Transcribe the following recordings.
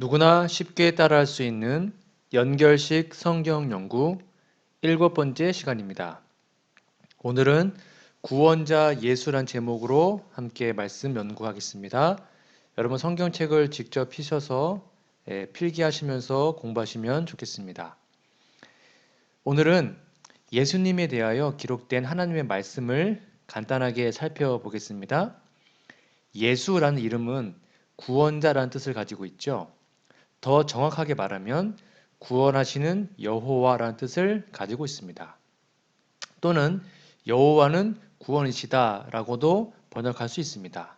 누구나 쉽게 따라할 수 있는 연결식 성경 연구 일곱 번째 시간입니다. 오늘은 구원자 예수란 제목으로 함께 말씀 연구하겠습니다. 여러분 성경책을 직접 피셔서 예, 필기하시면서 공부하시면 좋겠습니다. 오늘은 예수님에 대하여 기록된 하나님의 말씀을 간단하게 살펴보겠습니다. 예수라는 이름은 구원자라는 뜻을 가지고 있죠. 더 정확하게 말하면 구원하시는 여호와라는 뜻을 가지고 있습니다. 또는 여호와는 구원이시다라고도 번역할 수 있습니다.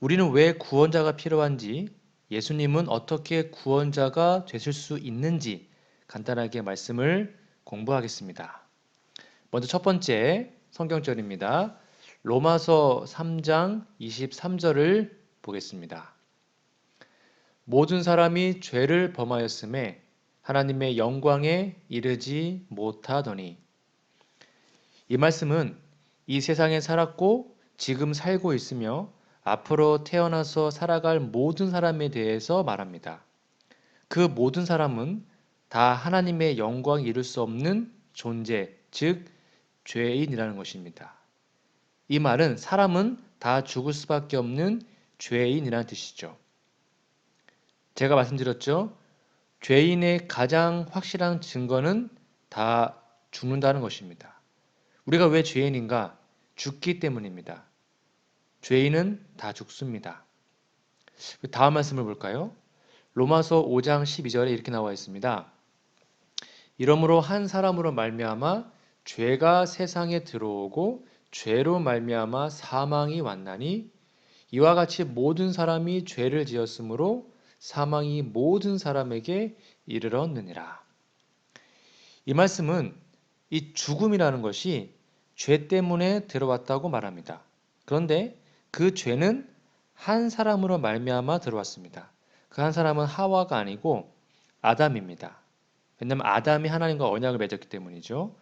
우리는 왜 구원자가 필요한지, 예수님은 어떻게 구원자가 되실 수 있는지 간단하게 말씀을 공부하겠습니다. 먼저 첫 번째 성경절입니다. 로마서 3장 23절을 보겠습니다. 모든 사람이 죄를 범하였음에 하나님의 영광에 이르지 못하더니 이 말씀은 이 세상에 살았고 지금 살고 있으며 앞으로 태어나서 살아갈 모든 사람에 대해서 말합니다. 그 모든 사람은 다 하나님의 영광 이룰 수 없는 존재, 즉 죄인이라는 것입니다. 이 말은 사람은 다 죽을 수밖에 없는 죄인이라는 뜻이죠. 제가 말씀드렸죠. 죄인의 가장 확실한 증거는 다 죽는다는 것입니다. 우리가 왜 죄인인가? 죽기 때문입니다. 죄인은 다 죽습니다. 다음 말씀을 볼까요? 로마서 5장 12절에 이렇게 나와 있습니다. 이러므로 한 사람으로 말미암아 죄가 세상에 들어오고 죄로 말미암아 사망이 왔나니 이와 같이 모든 사람이 죄를 지었으므로 사망이 모든 사람에게 이르렀느니라. 이 말씀은 이 죽음이라는 것이 죄 때문에 들어왔다고 말합니다. 그런데 그 죄는 한 사람으로 말미암아 들어왔습니다. 그 한 사람은 하와가 아니고 아담입니다. 왜냐하면 아담이 하나님과 언약을 맺었기 때문이죠.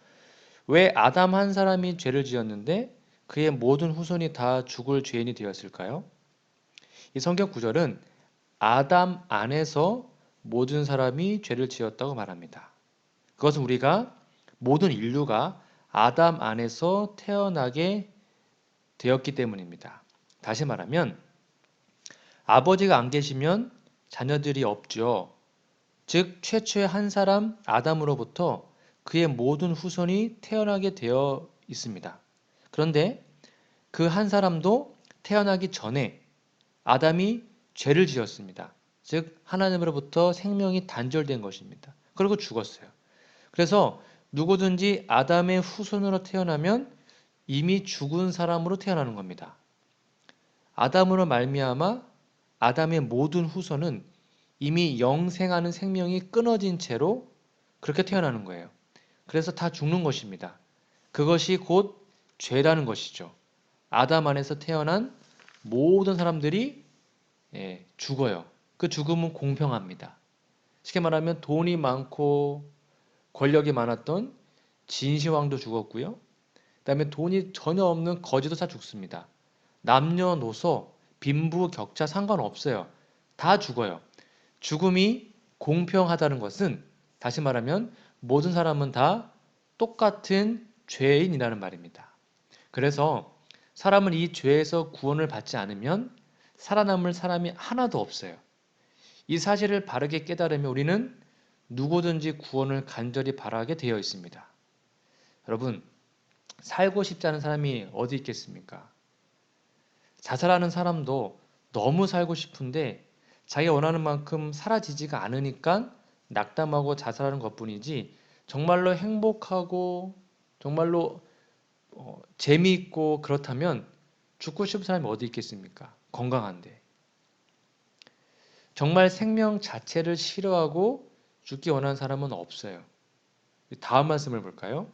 왜 아담 한 사람이 죄를 지었는데 그의 모든 후손이 다 죽을 죄인이 되었을까요? 이 성경 구절은 아담 안에서 모든 사람이 죄를 지었다고 말합니다. 그것은 우리가 모든 인류가 아담 안에서 태어나게 되었기 때문입니다. 다시 말하면 아버지가 안 계시면 자녀들이 없죠. 즉 최초의 한 사람 아담으로부터 그의 모든 후손이 태어나게 되어 있습니다. 그런데 그 한 사람도 태어나기 전에 아담이 죄를 지었습니다. 즉 하나님으로부터 생명이 단절된 것입니다. 그리고 죽었어요. 그래서 누구든지 아담의 후손으로 태어나면 이미 죽은 사람으로 태어나는 겁니다. 아담으로 말미암아 아담의 모든 후손은 이미 영생하는 생명이 끊어진 채로 그렇게 태어나는 거예요. 그래서 다 죽는 것입니다. 그것이 곧 죄라는 것이죠. 아담 안에서 태어난 모든 사람들이 예, 죽어요. 그 죽음은 공평합니다. 쉽게 말하면 돈이 많고 권력이 많았던 진시황도 죽었고요. 그다음에 돈이 전혀 없는 거지도 다 죽습니다. 남녀노소 빈부 격차 상관없어요. 다 죽어요. 죽음이 공평하다는 것은 다시 말하면 모든 사람은 다 똑같은 죄인이라는 말입니다. 그래서 사람은 이 죄에서 구원을 받지 않으면 살아남을 사람이 하나도 없어요. 이 사실을 바르게 깨달으면 우리는 누구든지 구원을 간절히 바라게 되어 있습니다. 여러분, 살고 싶지 않은 사람이 어디 있겠습니까? 자살하는 사람도 너무 살고 싶은데 자기가 원하는 만큼 사라지지가 않으니까 낙담하고 자살하는 것 뿐이지 정말로 행복하고 정말로 어, 재미있고 그렇다면 죽고 싶은 사람이 어디 있겠습니까? 건강한데. 정말 생명 자체를 싫어하고 죽기 원하는 사람은 없어요. 다음 말씀을 볼까요?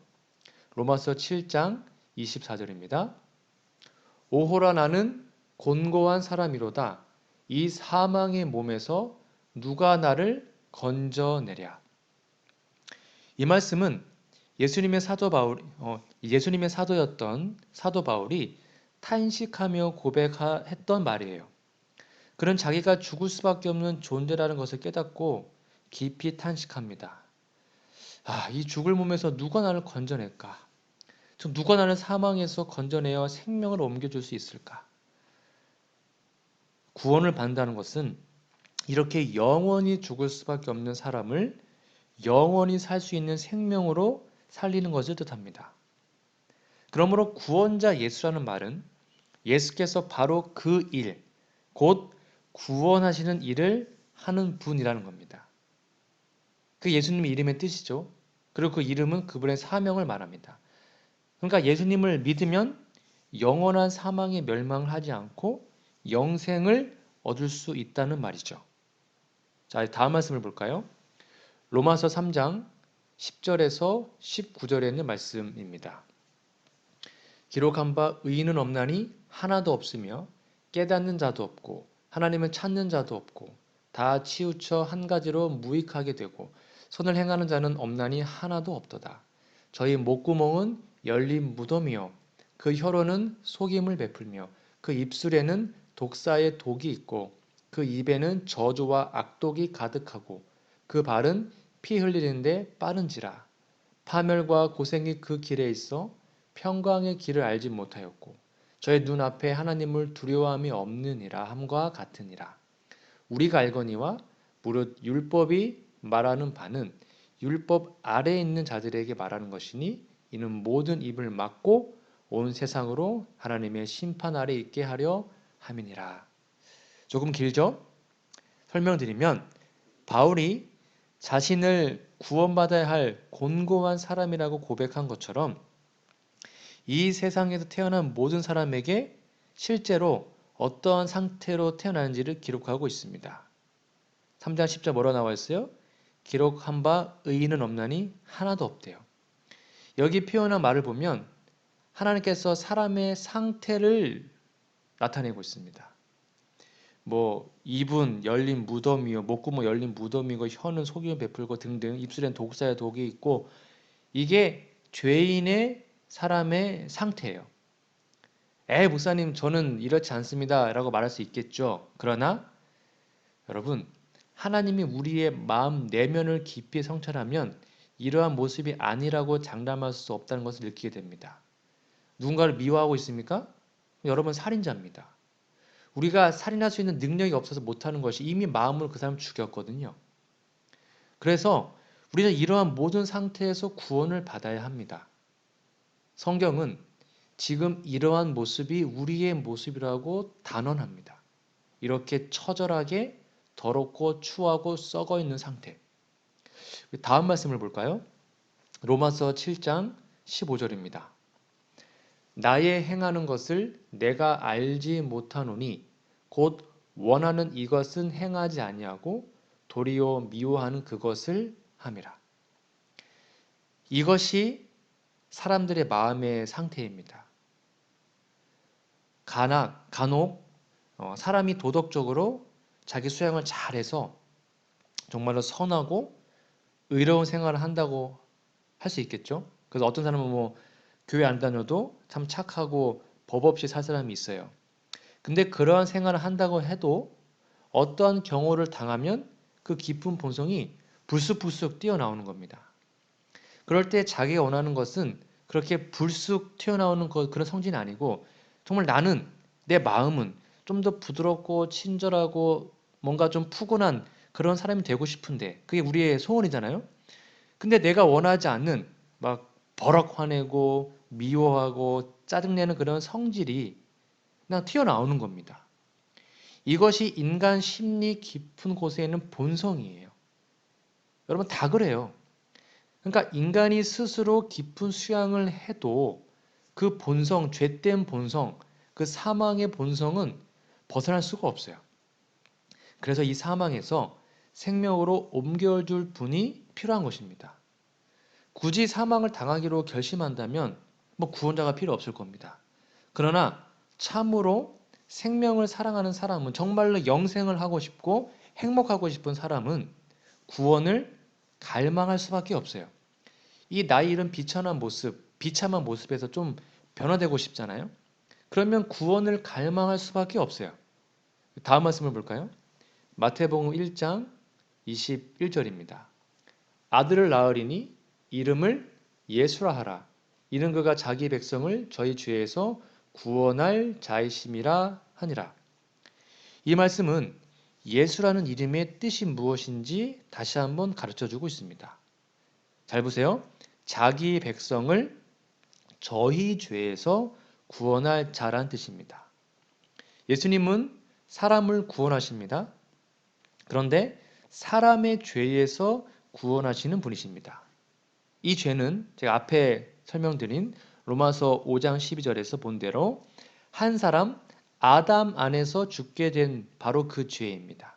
로마서 7장 24절입니다. 오호라 나는 곤고한 사람이로다. 이 사망의 몸에서 누가 나를 건져내랴. 이 말씀은 예수님의 사도 바울, 어, 예수님의 사도였던 사도 바울이 탄식하며 고백했던 말이에요. 그는 자기가 죽을 수밖에 없는 존재라는 것을 깨닫고 깊이 탄식합니다. 아, 이 죽을 몸에서 누가 나를 건져낼까? 저 누가 나를 사망에서 건져내어 생명을 옮겨줄 수 있을까? 구원을 받는다는 것은 이렇게 영원히 죽을 수밖에 없는 사람을 영원히 살 수 있는 생명으로 살리는 것을 뜻합니다. 그러므로 구원자 예수라는 말은 예수께서 바로 그 일, 곧 구원하시는 일을 하는 분이라는 겁니다. 그 예수님 이름의 뜻이죠. 그리고 그 이름은 그분의 사명을 말합니다. 그러니까 예수님을 믿으면 영원한 사망에 멸망을 하지 않고 영생을 얻을 수 있다는 말이죠. 자, 다음 말씀을 볼까요? 로마서 3장 10절에서 19절에 있는 말씀입니다. 기록한 바 의인은 없나니 하나도 없으며 깨닫는 자도 없고 하나님을 찾는 자도 없고 다 치우쳐 한 가지로 무익하게 되고 선을 행하는 자는 없나니 하나도 없도다. 저희 목구멍은 열린 무덤이요 그 혀로는 속임을 베풀며 그 입술에는 독사의 독이 있고 그 입에는 저주와 악독이 가득하고 그 발은 피 흘리는데 빠른지라 파멸과 고생이 그 길에 있어 평강의 길을 알지 못하였고 저의 눈앞에 하나님을 두려워함이 없느니라 함과 같으니라 우리가 알거니와 무릇 율법이 말하는 바는 율법 아래에 있는 자들에게 말하는 것이니 이는 모든 입을 막고 온 세상으로 하나님의 심판 아래 있게 하려 함이니라. 조금 길죠? 설명드리면 바울이 자신을 구원받아야 할 곤고한 사람이라고 고백한 것처럼 이 세상에서 태어난 모든 사람에게 실제로 어떠한 상태로 태어나는지를 기록하고 있습니다. 3장 10절 뭐라 나와 있어요? 기록한 바 의인은 없나니 하나도 없대요. 여기 표현한 말을 보면 하나님께서 사람의 상태를 나타내고 있습니다. 뭐 입은 열린 무덤이요, 목구멍 열린 무덤이고 혀는 속임을 베풀고 등등 입술엔 독사의 독이 있고 이게 죄인의 사람의 상태예요. 에 목사님 저는 이렇지 않습니다 라고 말할 수 있겠죠. 그러나 여러분 하나님이 우리의 마음 내면을 깊이 성찰하면 이러한 모습이 아니라고 장담할 수 없다는 것을 느끼게 됩니다. 누군가를 미워하고 있습니까? 여러분 살인자입니다. 우리가 살인할 수 있는 능력이 없어서 못하는 것이 이미 마음을 그 사람 죽였거든요. 그래서 우리는 이러한 모든 상태에서 구원을 받아야 합니다. 성경은 지금 이러한 모습이 우리의 모습이라고 단언합니다. 이렇게 처절하게 더럽고 추하고 썩어 있는 상태. 다음 말씀을 볼까요? 로마서 7장 15절입니다. 나의 행하는 것을 내가 알지 못하노니 곧 원하는 이것은 행하지 아니하고 도리어 미워하는 그것을 함이라. 이것이 사람들의 마음의 상태입니다. 간혹, 간혹 어, 사람이 도덕적으로 자기 수양을 잘해서 정말로 선하고 의로운 생활을 한다고 할 수 있겠죠. 그래서 어떤 사람은 뭐 교회 안 다녀도 참 착하고 법 없이 살 사람이 있어요. 근데 그러한 생활을 한다고 해도 어떠한 경우를 당하면 그 깊은 본성이 불쑥불쑥 뛰어나오는 겁니다. 그럴 때 자기가 원하는 것은 그렇게 불쑥 튀어나오는 그런 성질이 아니고 정말 나는 내 마음은 좀 더 부드럽고 친절하고 뭔가 좀 푸근한 그런 사람이 되고 싶은데 그게 우리의 소원이잖아요. 근데 내가 원하지 않는 막 버럭 화내고 미워하고 짜증내는 그런 성질이 그냥 튀어나오는 겁니다. 이것이 인간 심리 깊은 곳에 있는 본성이에요. 여러분 다 그래요. 그러니까 인간이 스스로 깊은 수양을 해도 그 본성, 죄된 본성, 그 사망의 본성은 벗어날 수가 없어요. 그래서 이 사망에서 생명으로 옮겨줄 분이 필요한 것입니다. 굳이 사망을 당하기로 결심한다면 뭐 구원자가 필요 없을 겁니다. 그러나 참으로 생명을 사랑하는 사람은 정말로 영생을 하고 싶고 행복하고 싶은 사람은 구원을 갈망할 수밖에 없어요. 이 나이 이른 비천한 모습, 비참한 모습에서 좀 변화되고 싶잖아요. 그러면 구원을 갈망할 수밖에 없어요. 다음 말씀을 볼까요? 마태복음 1장 21절입니다. 아들을 낳으리니 이름을 예수라 하라. 이는 그가 자기 백성을 저희 죄에서 구원할 자이심이라 하니라. 이 말씀은 예수라는 이름의 뜻이 무엇인지 다시 한번 가르쳐 주고 있습니다. 잘 보세요. 자기 백성을 저희 죄에서 구원할 자란 뜻입니다. 예수님은 사람을 구원하십니다. 그런데 사람의 죄에서 구원하시는 분이십니다. 이 죄는 제가 앞에 설명드린 로마서 5장 12절에서 본 대로 한 사람 아담 안에서 죽게 된 바로 그 죄입니다.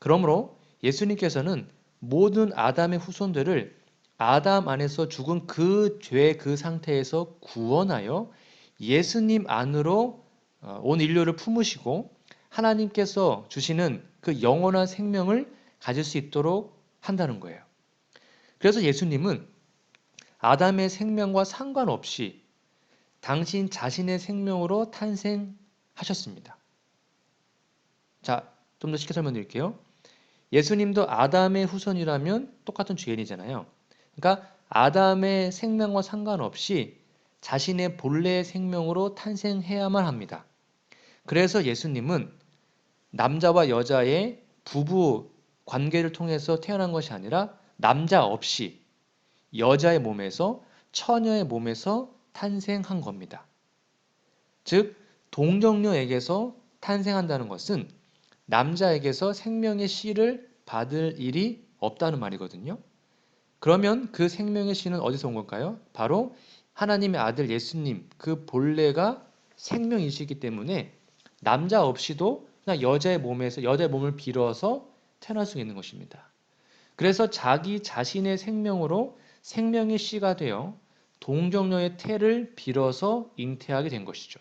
그러므로 예수님께서는 모든 아담의 후손들을 아담 안에서 죽은 그 죄 그 상태에서 구원하여 예수님 안으로 어, 온 인류를 품으시고 하나님께서 주시는 그 영원한 생명을 가질 수 있도록 한다는 거예요. 그래서 예수님은 아담의 생명과 상관없이 당신 자신의 생명으로 탄생 하셨습니다. 자, 좀 더 쉽게 설명드릴게요. 예수님도 아담의 후손이라면 똑같은 주인이잖아요. 그러니까 아담의 생명과 상관없이 자신의 본래의 생명으로 탄생해야만 합니다. 그래서 예수님은 남자와 여자의 부부 관계를 통해서 태어난 것이 아니라 남자 없이 여자의 몸에서 처녀의 몸에서 탄생한 겁니다. 즉 동정녀에게서 탄생한다는 것은 남자에게서 생명의 씨를 받을 일이 없다는 말이거든요. 그러면 그 생명의 씨는 어디서 온 걸까요? 바로 하나님의 아들 예수님 그 본래가 생명이시기 때문에 남자 없이도 그냥 여자의 몸에서 여자의 몸을 빌어서 태어날 수 있는 것입니다. 그래서 자기 자신의 생명으로 생명의 씨가 되어 동정녀의 태를 빌어서 잉태하게 된 것이죠.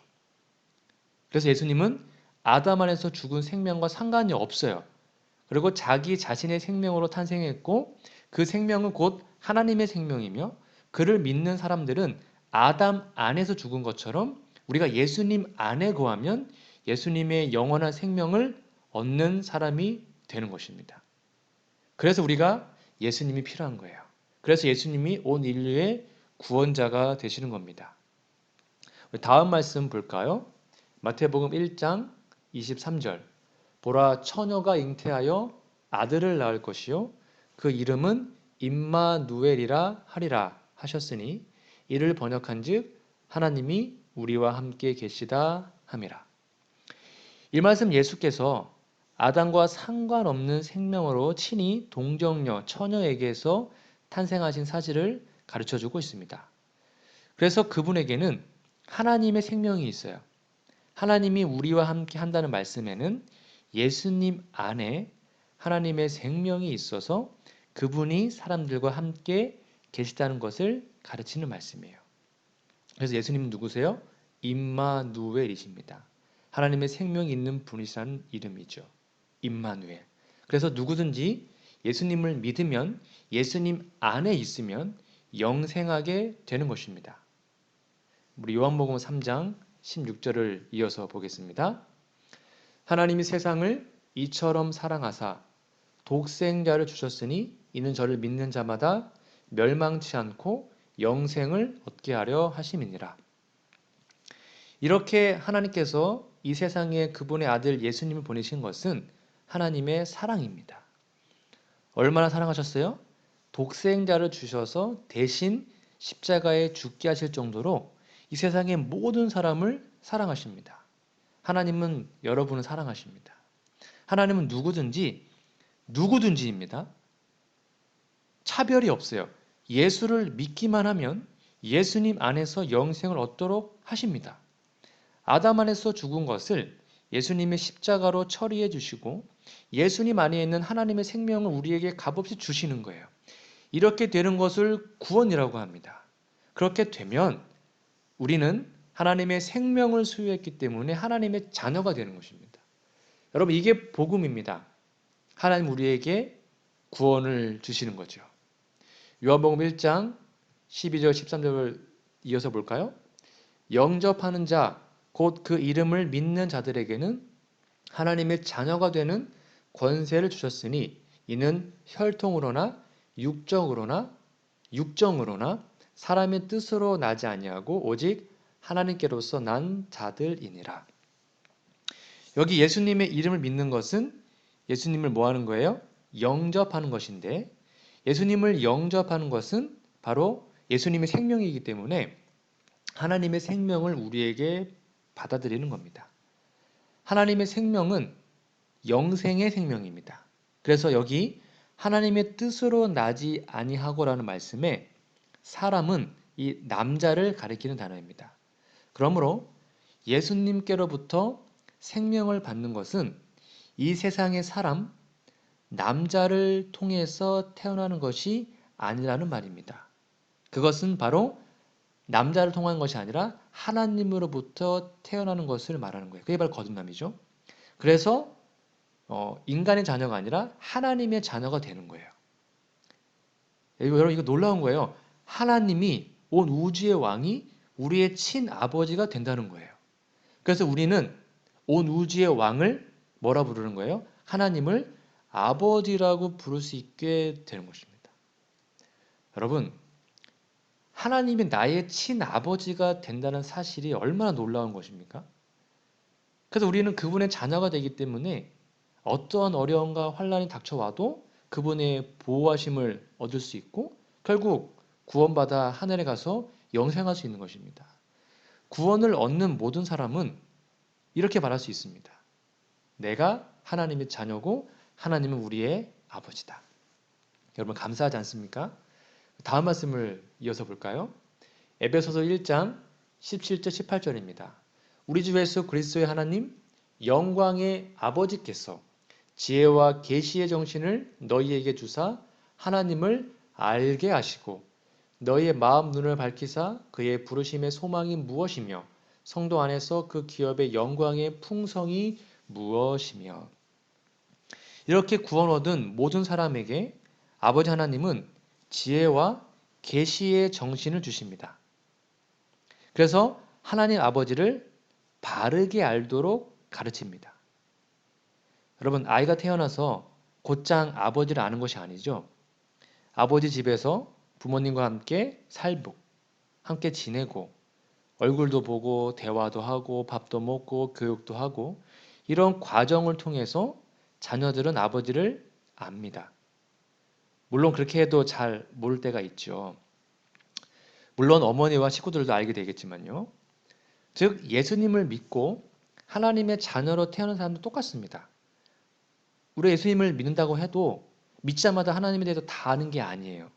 그래서 예수님은 아담 안에서 죽은 생명과 상관이 없어요. 그리고 자기 자신의 생명으로 탄생했고 그 생명은 곧 하나님의 생명이며 그를 믿는 사람들은 아담 안에서 죽은 것처럼 우리가 예수님 안에 거하면 예수님의 영원한 생명을 얻는 사람이 되는 것입니다. 그래서 우리가 예수님이 필요한 거예요. 그래서 예수님이 온 인류의 구원자가 되시는 겁니다. 다음 말씀 볼까요? 마태복음 1장 23절. 보라 처녀가 잉태하여 아들을 낳을 것이요 그 이름은 임마누엘이라 하리라 하셨으니 이를 번역한즉 하나님이 우리와 함께 계시다 함이라. 이 말씀 예수께서 아담과 상관없는 생명으로 친히 동정녀 처녀에게서 탄생하신 사실을 가르쳐 주고 있습니다. 그래서 그분에게는 하나님의 생명이 있어요. 하나님이 우리와 함께 한다는 말씀에는 예수님 안에 하나님의 생명이 있어서 그분이 사람들과 함께 계시다는 것을 가르치는 말씀이에요. 그래서 예수님은 누구세요? 임마누엘이십니다. 하나님의 생명이 있는 분이라는 이름이죠. 임마누엘. 그래서 누구든지 예수님을 믿으면 예수님 안에 있으면 영생하게 되는 것입니다. 우리 요한복음 3장 16절을 이어서 보겠습니다. 하나님이 세상을 이처럼 사랑하사 독생자를 주셨으니 이는 저를 믿는 자마다 멸망치 않고 영생을 얻게 하려 하심이니라. 이렇게 하나님께서 이 세상에 그분의 아들 예수님을 보내신 것은 하나님의 사랑입니다. 얼마나 사랑하셨어요? 독생자를 주셔서 대신 십자가에 죽게 하실 정도로 이 세상의 모든 사람을 사랑하십니다. 하나님은 여러분을 사랑하십니다. 하나님은 누구든지 누구든지입니다. 차별이 없어요. 예수를 믿기만 하면 예수님 안에서 영생을 얻도록 하십니다. 아담 안에서 죽은 것을 예수님의 십자가로 처리해 주시고 예수님 안에 있는 하나님의 생명을 우리에게 값없이 주시는 거예요. 이렇게 되는 것을 구원이라고 합니다. 그렇게 되면 우리는 하나님의 생명을 소유했기 때문에 하나님의 자녀가 되는 것입니다. 여러분 이게 복음입니다. 하나님 우리에게 구원을 주시는 거죠. 요한복음 1장 12절 13절을 이어서 볼까요? 영접하는 자 곧 그 이름을 믿는 자들에게는 하나님의 자녀가 되는 권세를 주셨으니 이는 혈통으로나 육적으로나 육정으로나 사람의 뜻으로 나지 아니하고 오직 하나님께로서 난 자들이니라. 여기 예수님의 이름을 믿는 것은 예수님을 뭐 하는 거예요? 영접하는 것인데 예수님을 영접하는 것은 바로 예수님의 생명이기 때문에 하나님의 생명을 우리에게 받아들이는 겁니다. 하나님의 생명은 영생의 생명입니다. 그래서 여기 하나님의 뜻으로 나지 아니하고라는 말씀에 사람은 이 남자를 가리키는 단어입니다. 그러므로 예수님께로부터 생명을 받는 것은 이 세상의 사람, 남자를 통해서 태어나는 것이 아니라는 말입니다. 그것은 바로 남자를 통한 것이 아니라 하나님으로부터 태어나는 것을 말하는 거예요. 그게 바로 거듭남이죠. 그래서 어, 인간의 자녀가 아니라 하나님의 자녀가 되는 거예요. 여러분 이거 놀라운 거예요. 하나님이 온 우주의 왕이 우리의 친아버지가 된다는 거예요. 그래서 우리는 온 우주의 왕을 뭐라 부르는 거예요? 하나님을 아버지라고 부를 수 있게 되는 것입니다. 여러분, 하나님이 나의 친아버지가 된다는 사실이 얼마나 놀라운 것입니까? 그래서 우리는 그분의 자녀가 되기 때문에 어떠한 어려움과 환란이 닥쳐와도 그분의 보호하심을 얻을 수 있고 결국 구원받아 하늘에 가서 영생할 수 있는 것입니다. 구원을 얻는 모든 사람은 이렇게 말할 수 있습니다. 내가 하나님의 자녀고 하나님은 우리의 아버지다. 여러분 감사하지 않습니까? 다음 말씀을 이어서 볼까요? 에베소서 1장 17절 18절입니다. 우리 주 예수 그리스도의 하나님 영광의 아버지께서 지혜와 계시의 정신을 너희에게 주사 하나님을 알게 하시고 너희의 마음 눈을 밝히사 그의 부르심의 소망이 무엇이며 성도 안에서 그 기업의 영광의 풍성이 무엇이며 이렇게 구원 얻은 모든 사람에게 아버지 하나님은 지혜와 계시의 정신을 주십니다. 그래서 하나님 아버지를 바르게 알도록 가르칩니다. 여러분 아이가 태어나서 곧장 아버지를 아는 것이 아니죠. 아버지 집에서 부모님과 함께 살고 함께 지내고 얼굴도 보고 대화도 하고 밥도 먹고 교육도 하고 이런 과정을 통해서 자녀들은 아버지를 압니다. 물론 그렇게 해도 잘 모를 때가 있죠. 물론 어머니와 식구들도 알게 되겠지만요. 즉 예수님을 믿고 하나님의 자녀로 태어난 사람도 똑같습니다. 우리 예수님을 믿는다고 해도 믿자마자 하나님에 대해서 다 아는 게 아니에요.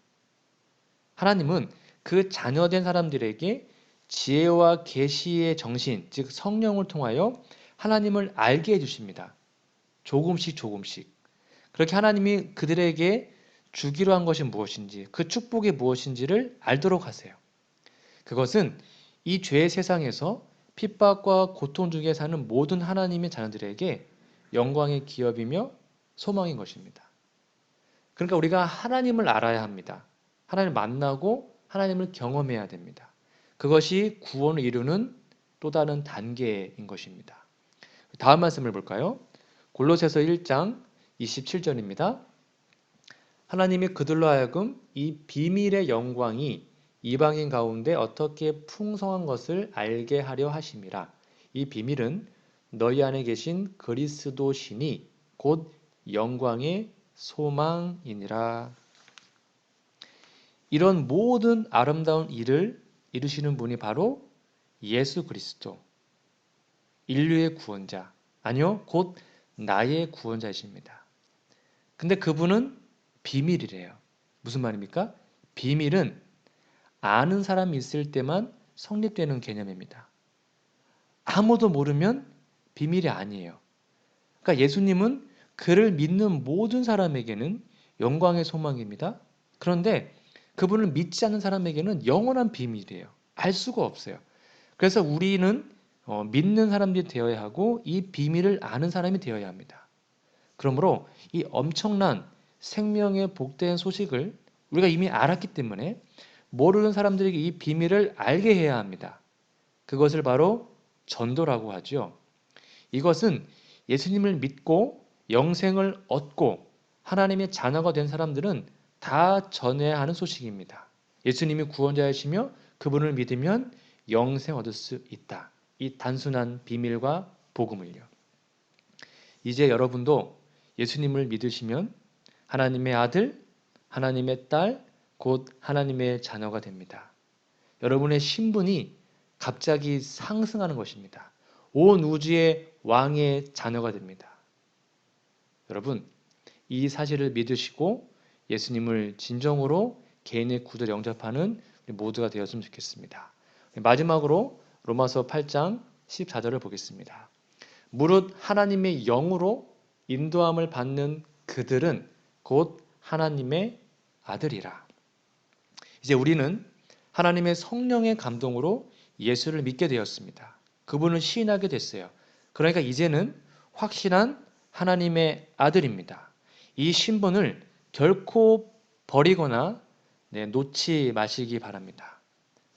하나님은 그 자녀된 사람들에게 지혜와 계시의 정신, 즉 성령을 통하여 하나님을 알게 해 주십니다. 조금씩 조금씩. 그렇게 하나님이 그들에게 주기로 한 것이 무엇인지, 그 축복이 무엇인지를 알도록 하세요. 그것은 이 죄의 세상에서 핍박과 고통 중에 사는 모든 하나님의 자녀들에게 영광의 기업이며 소망인 것입니다. 그러니까 우리가 하나님을 알아야 합니다. 하나님을 만나고 하나님을 경험해야 됩니다. 그것이 구원을 이루는 또 다른 단계인 것입니다. 다음 말씀을 볼까요? 골로새서 1장 27절입니다. 하나님이 그들로 하여금 이 비밀의 영광이 이방인 가운데 어떻게 풍성한 것을 알게 하려 하심이라. 이 비밀은 너희 안에 계신 그리스도 신이 곧 영광의 소망이니라. 이런 모든 아름다운 일을 이루시는 분이 바로 예수 그리스도, 인류의 구원자, 아니요, 곧 나의 구원자이십니다. 근데 그분은 비밀이래요. 무슨 말입니까? 비밀은 아는 사람이 있을 때만 성립되는 개념입니다. 아무도 모르면 비밀이 아니에요. 그러니까 예수님은 그를 믿는 모든 사람에게는 영광의 소망입니다. 그런데 그분을 믿지 않는 사람에게는 영원한 비밀이에요. 알 수가 없어요. 그래서 우리는 어, 믿는 사람들이 되어야 하고 이 비밀을 아는 사람이 되어야 합니다. 그러므로 이 엄청난 생명의 복된 소식을 우리가 이미 알았기 때문에 모르는 사람들에게 이 비밀을 알게 해야 합니다. 그것을 바로 전도라고 하죠. 이것은 예수님을 믿고 영생을 얻고 하나님의 자녀가 된 사람들은 다 전해야 하는 소식입니다. 예수님이 구원자이시며 그분을 믿으면 영생 얻을 수 있다. 이 단순한 비밀과 복음을요. 이제 여러분도 예수님을 믿으시면 하나님의 아들, 하나님의 딸, 곧 하나님의 자녀가 됩니다. 여러분의 신분이 갑자기 상승하는 것입니다. 온 우주의 왕의 자녀가 됩니다. 여러분, 이 사실을 믿으시고 예수님을 진정으로 개인의 구주로 영접하는 모두가 되었으면 좋겠습니다. 마지막으로 로마서 8장 14절을 보겠습니다. 무릇 하나님의 영으로 인도함을 받는 그들은 곧 하나님의 아들이라. 이제 우리는 하나님의 성령의 감동으로 예수를 믿게 되었습니다. 그분을 시인하게 됐어요. 그러니까 이제는 확실한 하나님의 아들입니다. 이 신분을 결코 버리거나 네, 놓지 마시기 바랍니다.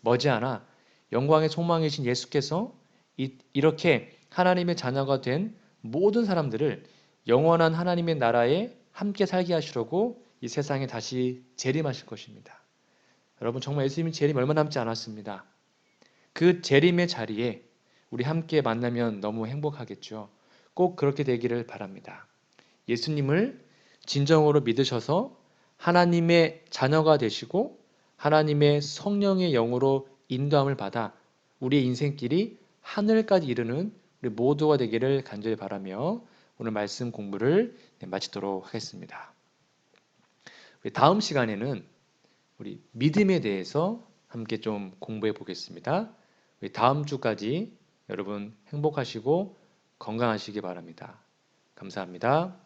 머지않아 영광의 소망이신 예수께서 이, 이렇게 하나님의 자녀가 된 모든 사람들을 영원한 하나님의 나라에 함께 살게 하시려고 이 세상에 다시 재림하실 것입니다. 여러분 정말 예수님이 재림 얼마 남지 않았습니다. 그 재림의 자리에 우리 함께 만나면 너무 행복하겠죠. 꼭 그렇게 되기를 바랍니다. 예수님을 진정으로 믿으셔서 하나님의 자녀가 되시고 하나님의 성령의 영으로 인도함을 받아 우리의 인생길이 하늘까지 이르는 우리 모두가 되기를 간절히 바라며 오늘 말씀 공부를 네, 마치도록 하겠습니다. 다음 시간에는 우리 믿음에 대해서 함께 좀 공부해 보겠습니다. 다음 주까지 여러분 행복하시고 건강하시기 바랍니다. 감사합니다.